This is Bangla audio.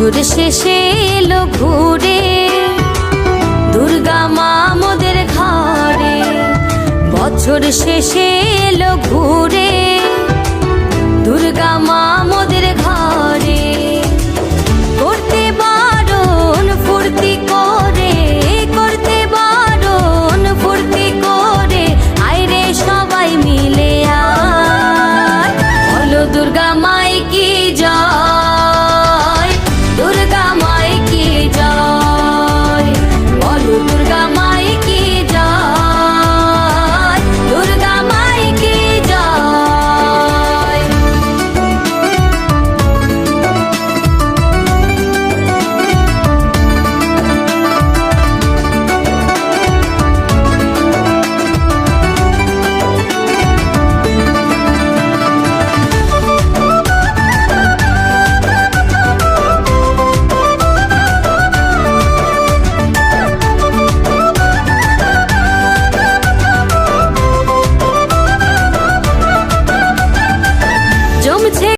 বছর শেষে এলো ঘুরে। দুর্গা মা মোদের ঘরে বছর শেষে এলো ঘুরে।